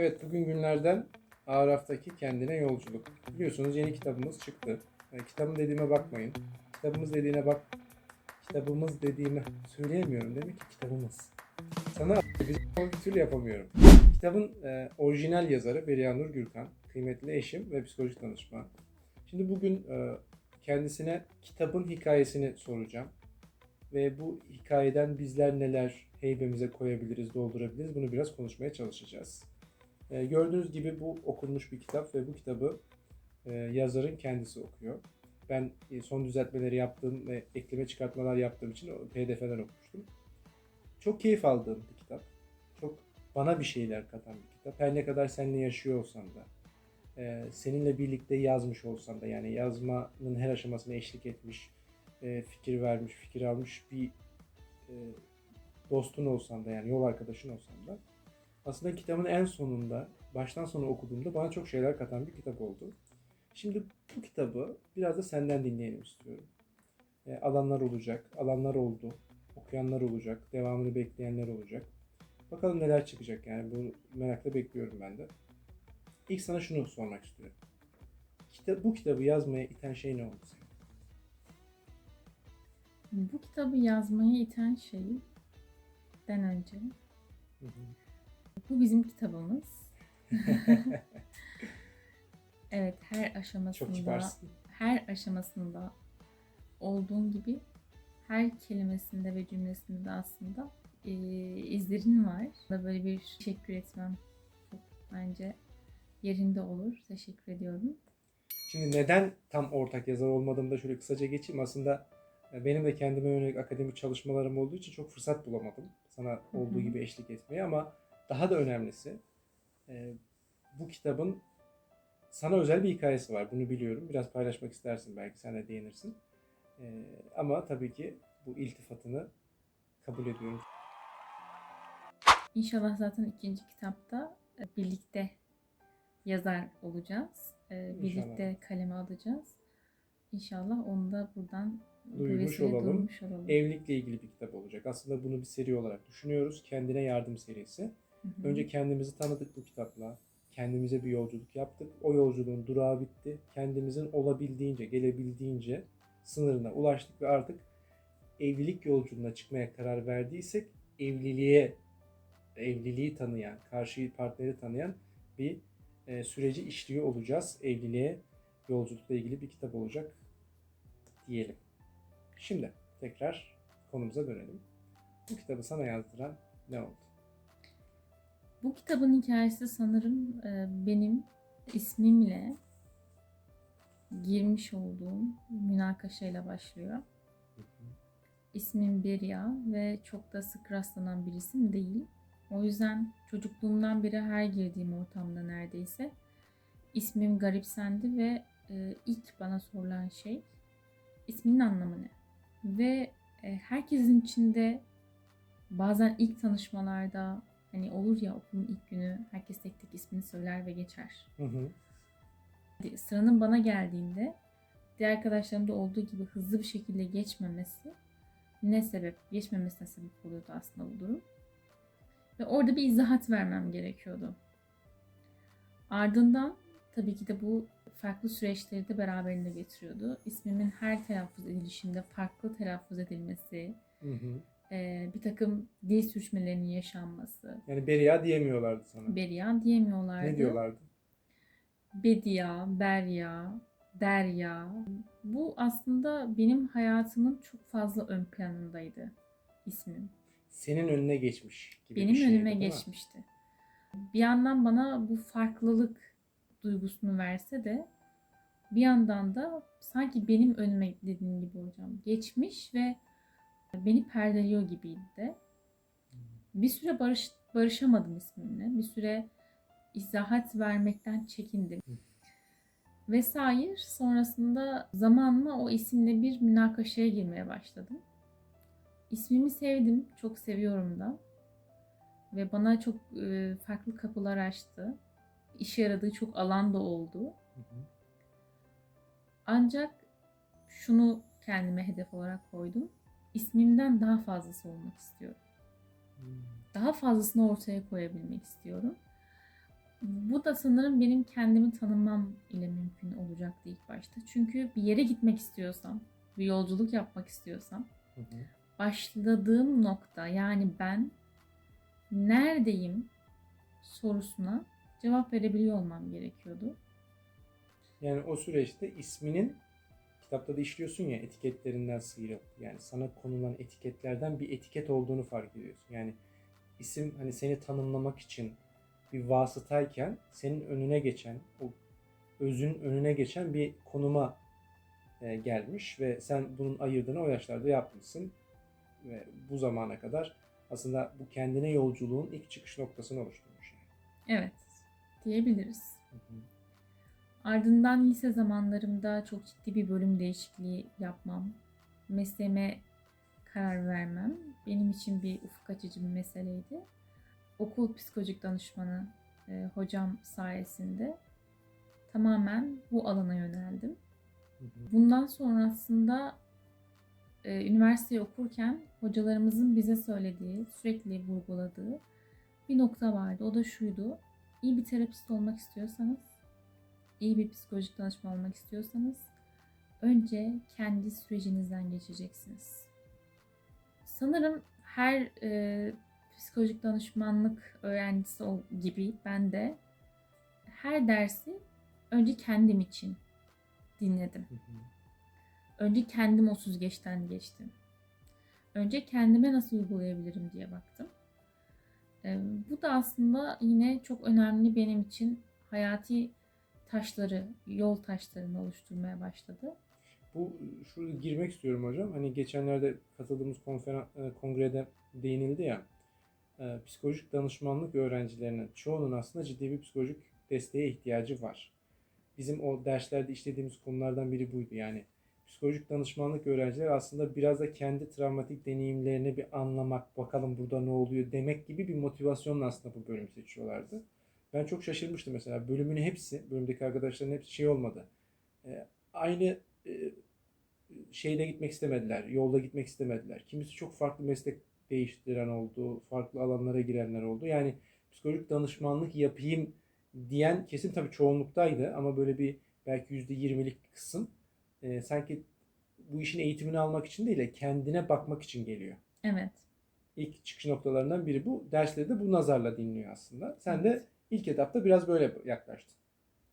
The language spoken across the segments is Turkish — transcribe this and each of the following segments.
Evet bugün günlerden Araf'taki kendine yolculuk. Biliyorsunuz yeni kitabımız çıktı. E, kitabım dediğime bakmayın. Kitabımız dediğine bak. Kitabımız dediğime söyleyemiyorum demek ki kitabımız. Sana bir türlü yapamıyorum. Kitabın e, orijinal yazarı Beriya Nur Gürkan. Kıymetli eşim ve psikolojik danışman. Şimdi bugün e, kendisine kitabın hikayesini soracağım. Ve bu hikayeden bizler neler heybemize koyabiliriz, doldurabiliriz bunu biraz konuşmaya çalışacağız. E, gördüğünüz gibi bu okunmuş bir kitap ve bu kitabı e, yazarın kendisi okuyor. Ben e, son düzeltmeleri yaptığım ve ekleme çıkartmalar yaptığım için PDF'den okumuştum. Çok keyif aldığım bir kitap. Çok bana bir şeyler katan bir kitap. Her ne kadar seninle yaşıyor olsam da, e, seninle birlikte yazmış olsam da yani yazmanın her aşamasına eşlik etmiş, e, fikir vermiş, fikir almış bir e, dostun olsam da yani yol arkadaşın olsam da aslında kitabın en sonunda baştan sona okuduğumda bana çok şeyler katan bir kitap oldu. Şimdi bu kitabı biraz da senden dinleyelim istiyorum. E, alanlar olacak, alanlar oldu, okuyanlar olacak, devamını bekleyenler olacak. Bakalım neler çıkacak yani bu merakla bekliyorum ben de. İlk sana şunu sormak istiyorum. Kitap, bu kitabı yazmaya iten şey ne oldu senin? Bu kitabı yazmaya iten şeyden önce Hı hı. Bu bizim kitabımız. evet her aşamasında her aşamasında olduğun gibi her kelimesinde ve cümlesinde aslında e, izlerin var. Da böyle bir teşekkür etmem çok bence yerinde olur. Teşekkür ediyorum. Şimdi neden tam ortak yazar olmadığımı da şöyle kısaca geçeyim. Aslında e, benim de kendime yönelik akademik çalışmalarım olduğu için çok fırsat bulamadım. Sana olduğu hı. gibi eşlik etmeye ama daha da önemlisi e, bu kitabın sana özel bir hikayesi var. Bunu biliyorum. Biraz paylaşmak istersin belki sen de değinirsin. E, ama tabii ki bu iltifatını kabul ediyorum. İnşallah zaten ikinci kitapta e, birlikte yazar olacağız. E, Birlikte kaleme alacağız. İnşallah onu da buradan bu Duymuş olalım. duymuş olalım. Evlilikle ilgili bir kitap olacak. Aslında bunu bir seri olarak düşünüyoruz. Kendine yardım serisi. Hı hı. Önce kendimizi tanıdık bu kitapla. Kendimize bir yolculuk yaptık. O yolculuğun durağı bitti. Kendimizin olabildiğince, gelebildiğince sınırına ulaştık ve artık evlilik yolculuğuna çıkmaya karar verdiysek evliliğe, evliliği tanıyan, karşı partneri tanıyan bir e, süreci işliyor olacağız. Evliliğe yolculukla ilgili bir kitap olacak diyelim. Şimdi tekrar konumuza dönelim. Bu kitabı sana yazdıran ne oldu? Bu kitabın hikayesi sanırım e, benim ismimle girmiş olduğum münakaşayla başlıyor. İsmim Beria ve çok da sık rastlanan bir isim değil. O yüzden çocukluğumdan beri her girdiğim ortamda neredeyse ismim garipsendi ve e, ilk bana sorulan şey isminin anlamı ne? Ve e, herkesin içinde bazen ilk tanışmalarda hani olur ya okulun ilk günü herkes tek tek ismini söyler ve geçer. Hı hı. Sıranın bana geldiğinde diğer arkadaşlarımda olduğu gibi hızlı bir şekilde geçmemesi ne sebep, geçmemesine sebep oluyordu aslında bu durum. Ve orada bir izahat vermem gerekiyordu. Ardından tabii ki de bu farklı süreçleri de beraberinde getiriyordu. İsmimin her telaffuz edilişinde farklı telaffuz edilmesi, Hı hı. Eee, bir takım dil sürçmelerinin yaşanması. Yani Beria diyemiyorlardı sana. Beria diyemiyorlardı. ne diyorlardı? Bedia, Berya, Derya. Bu aslında benim hayatımın çok fazla ön planındaydı ismim. Senin önüne geçmiş gibi Benim bir şeydi, önüme geçmişti. Bir yandan bana bu farklılık duygusunu verse de bir yandan da sanki benim önüme dediğin gibi hocam geçmiş ve beni perdeliyor gibiydi de. Bir süre barış, barışamadım ismimle. Bir süre izahat vermekten çekindim. Vesaire. Sonrasında zamanla o isimle bir münakaşaya girmeye başladım. İsmimi sevdim. Çok seviyorum da. Ve bana çok e, farklı kapılar açtı. İşe yaradığı çok alan da oldu. Hı hı. Ancak şunu kendime hedef olarak koydum. İsmimden daha fazlası olmak istiyorum. Hmm. Daha fazlasını ortaya koyabilmek istiyorum. Bu da sanırım benim kendimi tanımam ile mümkün olacaktı ilk başta. Çünkü bir yere gitmek istiyorsam, bir yolculuk yapmak istiyorsam Hı hı. başladığım nokta yani ben neredeyim sorusuna cevap verebiliyor olmam gerekiyordu. Yani o süreçte isminin kitapta da işliyorsun ya etiketlerinden sıyrıl. Yani sana konulan etiketlerden bir etiket olduğunu fark ediyorsun. Yani isim hani seni tanımlamak için bir vasıtayken senin önüne geçen o özün önüne geçen bir konuma e, gelmiş ve sen bunun ayırdığını o yaşlarda yapmışsın ve bu zamana kadar aslında bu kendine yolculuğun ilk çıkış noktasını oluşturmuş. Yani. Evet diyebiliriz. Hı hı. Ardından lise zamanlarımda çok ciddi bir bölüm değişikliği yapmam, mesleğime karar vermem benim için bir ufuk açıcı bir meseleydi. Okul psikolojik danışmanı e, hocam sayesinde tamamen bu alana yöneldim. Bundan sonrasında e, üniversiteyi okurken hocalarımızın bize söylediği, sürekli vurguladığı bir nokta vardı. O da şuydu. İyi bir terapist olmak istiyorsanız, iyi bir psikolojik danışman olmak istiyorsanız önce kendi sürecinizden geçeceksiniz. Sanırım her e, psikolojik danışmanlık öğrencisi gibi ben de her dersi önce kendim için dinledim. Hı hı. Önce kendim o süzgeçten geçtim. Önce kendime nasıl uygulayabilirim diye baktım. Ee, bu da aslında yine çok önemli benim için hayati taşları, yol taşlarını oluşturmaya başladı. Bu şurada girmek istiyorum hocam. Hani geçenlerde katıldığımız konferans e, kongrede değinildi ya. e, Psikolojik danışmanlık öğrencilerinin çoğunun aslında ciddi bir psikolojik desteğe ihtiyacı var. Bizim o derslerde işlediğimiz konulardan biri buydu. Yani psikolojik danışmanlık öğrencileri aslında biraz da kendi travmatik deneyimlerini bir anlamak, bakalım burada ne oluyor demek gibi bir motivasyonla aslında bu bölümü seçiyorlardı. Ben çok şaşırmıştım mesela. Bölümün hepsi, bölümdeki arkadaşların hepsi şey olmadı. E, aynı e, şeyde gitmek istemediler, yolda gitmek istemediler. Kimisi çok farklı meslek değiştiren oldu, farklı alanlara girenler oldu. Yani psikolojik danışmanlık yapayım diyen kesim tabii çoğunluktaydı ama böyle bir belki yüzde yirmilik kısım e, sanki bu işin eğitimini almak için değil de kendine bakmak için geliyor. Evet. İlk çıkış noktalarından biri bu. Dersleri de bu nazarla dinliyor aslında. Sen de ilk etapta biraz böyle yaklaştın.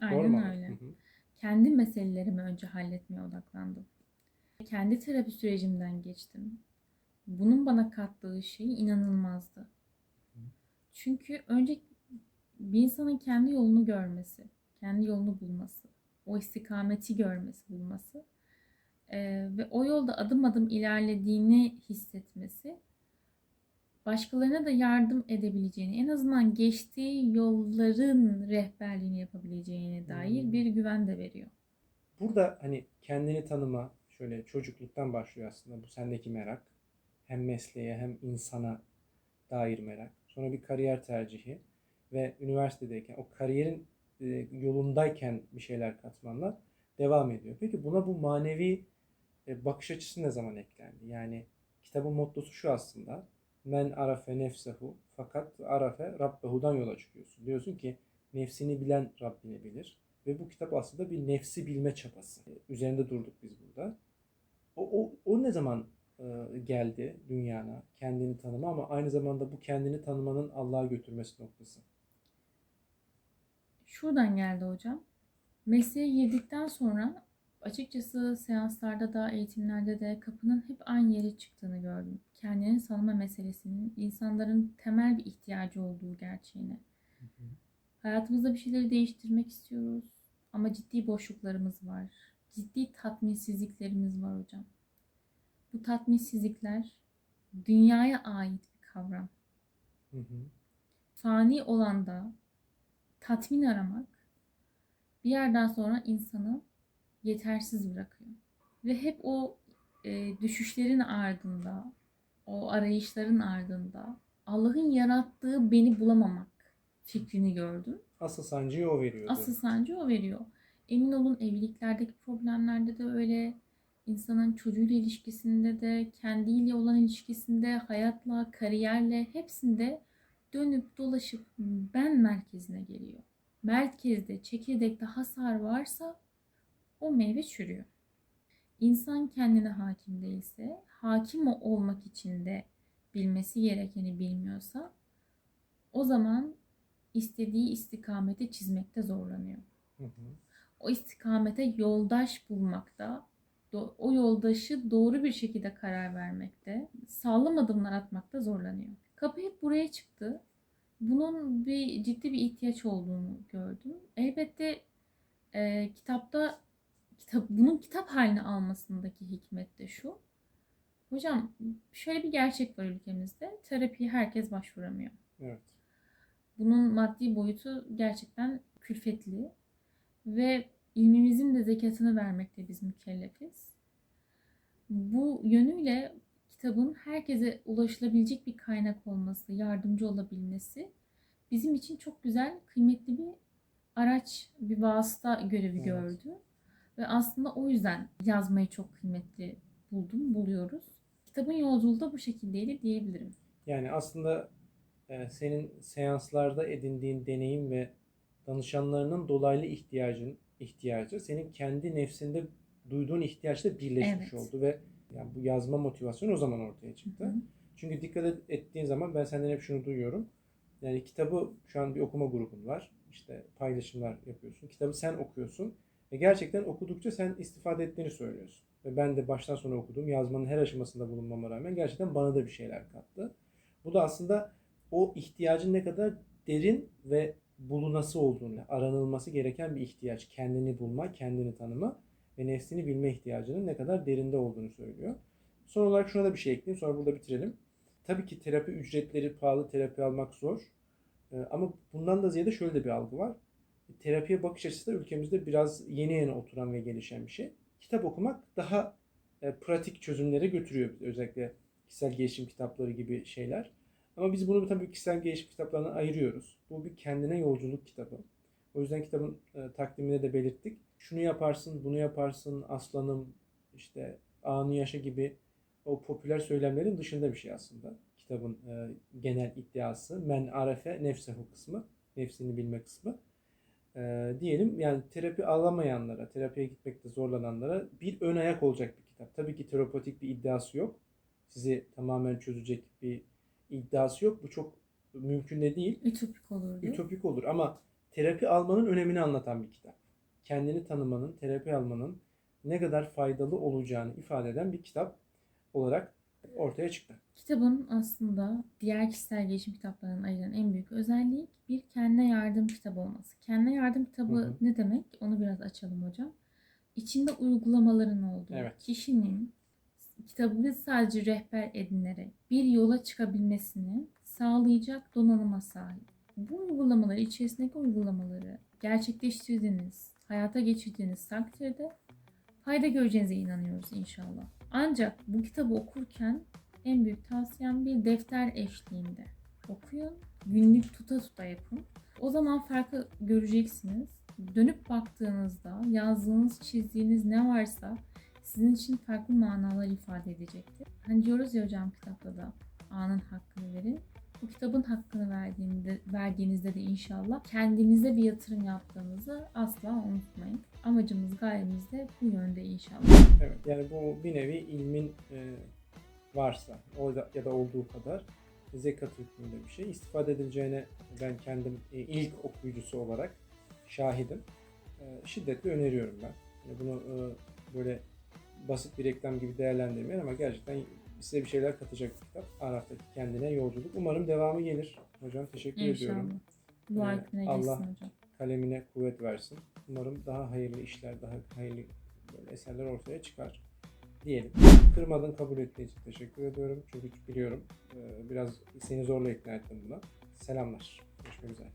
Doğru Aynen mu? öyle. Hı hı. Kendi meselelerimi önce halletmeye odaklandım. Kendi terapi sürecimden geçtim. Bunun bana kattığı şey inanılmazdı. Çünkü önce bir insanın kendi yolunu görmesi, kendi yolunu bulması, o istikameti görmesi, bulması eee, ve o yolda adım adım ilerlediğini hissetmesi başkalarına da yardım edebileceğini, en azından geçtiği yolların rehberliğini yapabileceğine dair Hmm. bir güven de veriyor. Burada hani kendini tanıma şöyle çocukluktan başlıyor aslında bu sendeki merak. Hem mesleğe hem insana dair merak. Sonra bir kariyer tercihi ve üniversitedeyken o kariyerin e, yolundayken bir şeyler katmanla devam ediyor. Peki buna bu manevi e, bakış açısı ne zaman eklendi? Yani kitabın mottosu şu aslında. Men arafe nefsehu fakat arafe rabbehu'dan yola çıkıyorsun. Diyorsun ki nefsini bilen Rabbini bilir. Ve bu kitap aslında bir nefsi bilme çabası. E, Üzerinde durduk biz burada. O, o, o ne zaman e, geldi dünyana kendini tanıma ama aynı zamanda bu kendini tanımanın Allah'a götürmesi noktası. Şuradan geldi hocam. Mesleğe girdikten sonra açıkçası seanslarda da eğitimlerde de kapının hep aynı yere çıktığını gördüm. Kendini tanıma meselesinin insanların temel bir ihtiyacı olduğu gerçeğine. Hayatımızda bir şeyleri değiştirmek istiyoruz ama ciddi boşluklarımız var. Ciddi tatminsizliklerimiz var hocam. Bu tatminsizlikler dünyaya ait bir kavram. Hı hı. Fani olanda tatmin aramak bir yerden sonra insanı yetersiz bırakıyor. Ve hep o e, düşüşlerin ardında, o arayışların ardında Allah'ın yarattığı beni bulamamak fikrini gördüm. Asıl sancıyı o veriyordu. Asıl sancı o veriyor. Emin olun evliliklerdeki problemlerde de öyle, insanın çocuğuyla ilişkisinde de, kendiyle olan ilişkisinde, hayatla, kariyerle hepsinde dönüp dolaşıp ben merkezine geliyor. merkezde, çekirdekte hasar varsa o meyve çürüyor. İnsan kendine hakim değilse, hakim olmak için de bilmesi gerekeni bilmiyorsa o zaman istediği istikameti çizmekte zorlanıyor. Hı hı. O istikamete yoldaş bulmakta, o yoldaşı doğru bir şekilde karar vermekte, sağlam adımlar atmakta zorlanıyor. Kapı hep buraya çıktı. Bunun bir ciddi bir ihtiyaç olduğunu gördüm. Elbette e, kitapta kitap bunun kitap haline almasındaki hikmet de şu. Hocam şöyle bir gerçek var ülkemizde. Terapiye herkes başvuramıyor. Evet. Bunun maddi boyutu gerçekten külfetli ve ilmimizin de zekatını vermekte biz mükellefiz. Bu yönüyle kitabın herkese ulaşılabilecek bir kaynak olması, yardımcı olabilmesi bizim için çok güzel, kıymetli bir araç, bir vasıta görevi Evet. gördü. Ve aslında o yüzden yazmayı çok kıymetli buldum, buluyoruz. Kitabın yolculuğu da bu şekildeydi diyebilirim. Yani aslında e, senin seanslarda edindiğin deneyim ve danışanlarının dolaylı ihtiyacın ihtiyacı senin kendi nefsinde duyduğun ihtiyaçla birleşmiş Evet. oldu ve yani bu yazma motivasyonu o zaman ortaya çıktı. Hı hı. Çünkü dikkat et- ettiğin zaman ben senden hep şunu duyuyorum. Yani kitabı şu an bir okuma grubun var. İşte paylaşımlar yapıyorsun. Kitabı sen okuyorsun. Ve gerçekten okudukça sen istifade ettiğini söylüyorsun. Ve ben de baştan sona okudum. Yazmanın her aşamasında bulunmama rağmen gerçekten bana da bir şeyler kattı. Bu da aslında o ihtiyacın ne kadar derin ve bulunası olduğunu, aranılması gereken bir ihtiyaç. Kendini bulma, kendini tanıma ve nefsini bilme ihtiyacının ne kadar derinde olduğunu söylüyor. Son olarak şuna da bir şey ekleyeyim sonra burada bitirelim. Tabii ki terapi ücretleri pahalı, terapi almak zor. Ee, Ama bundan da ziyade şöyle de bir algı var. Terapiye bakış açısı da ülkemizde biraz yeni yeni oturan ve gelişen bir şey. Kitap okumak daha e, pratik çözümlere götürüyor. Özellikle kişisel gelişim kitapları gibi şeyler. Ama biz bunu tabii kişisel gelişim kitaplarına ayırıyoruz. Bu bir kendine yolculuk kitabı. O yüzden kitabın e, takdiminde de belirttik. Şunu yaparsın, bunu yaparsın, aslanım, işte anı yaşa gibi o popüler söylemlerin dışında bir şey aslında. Kitabın e, genel iddiası. Men arefe nefsehu kısmı. Nefsini bilme kısmı. E, diyelim yani terapi alamayanlara, terapiye gitmekte zorlananlara bir ön ayak olacak bir kitap. Tabii ki terapotik bir iddiası yok. Sizi tamamen çözecek bir iddiası yok. Bu çok mümkün de değil. Ütopik olurdu. Ütopik olur ama terapi almanın önemini anlatan bir kitap. Kendini tanımanın, terapi almanın ne kadar faydalı olacağını ifade eden bir kitap olarak ortaya çıktı. Kitabın aslında diğer kişisel gelişim kitaplarının ayıran en büyük özelliği bir kendine yardım kitabı olması. Kendine yardım kitabı Hı hı. ne demek? Onu biraz açalım hocam. İçinde uygulamaların olduğu, Evet. kişinin kitabı sadece rehber edinerek bir yola çıkabilmesini sağlayacak donanıma sahip. Bu uygulamaları, içerisindeki uygulamaları gerçekleştirdiğiniz, hayata geçirdiğiniz takdirde fayda göreceğinize inanıyoruz inşallah. Ancak bu kitabı okurken en büyük tavsiyem bir defter eşliğinde okuyun. Günlük tuta tuta yapın. O zaman farkı göreceksiniz. Dönüp baktığınızda yazdığınız, çizdiğiniz ne varsa sizin için farklı manalar ifade edecektir. Hani diyoruz ya hocam kitapta da anın hakkını verin. Bu kitabın hakkını verdiğinde, verdiğinizde de inşallah kendinize bir yatırım yaptığınızı asla unutmayın. Amacımız, gayemiz de bu yönde inşallah. Evet yani bu bir nevi ilmin e, varsa o da, ya da olduğu kadar zekat hükmünde bir şey. İstifade edileceğine ben kendim e, ilk okuyucusu olarak şahidim. E, şiddetle öneriyorum ben. Yani bunu e, böyle basit bir reklam gibi değerlendirmeyin ama gerçekten size bir şeyler katacak bir kitap. Araf'taki kendine yolculuk. Umarım devamı gelir. Hocam teşekkür ediyorum. İnşallah. Dua Ee, etmeye Allah- hocam. Kalemine kuvvet versin. Umarım daha hayırlı işler, daha hayırlı böyle eserler ortaya çıkar diyelim. Kırmadın kabul ettiğin için teşekkür ediyorum. Çünkü biliyorum e, biraz seni zorla ikna ettim buna. Selamlar. Görüşmek üzere.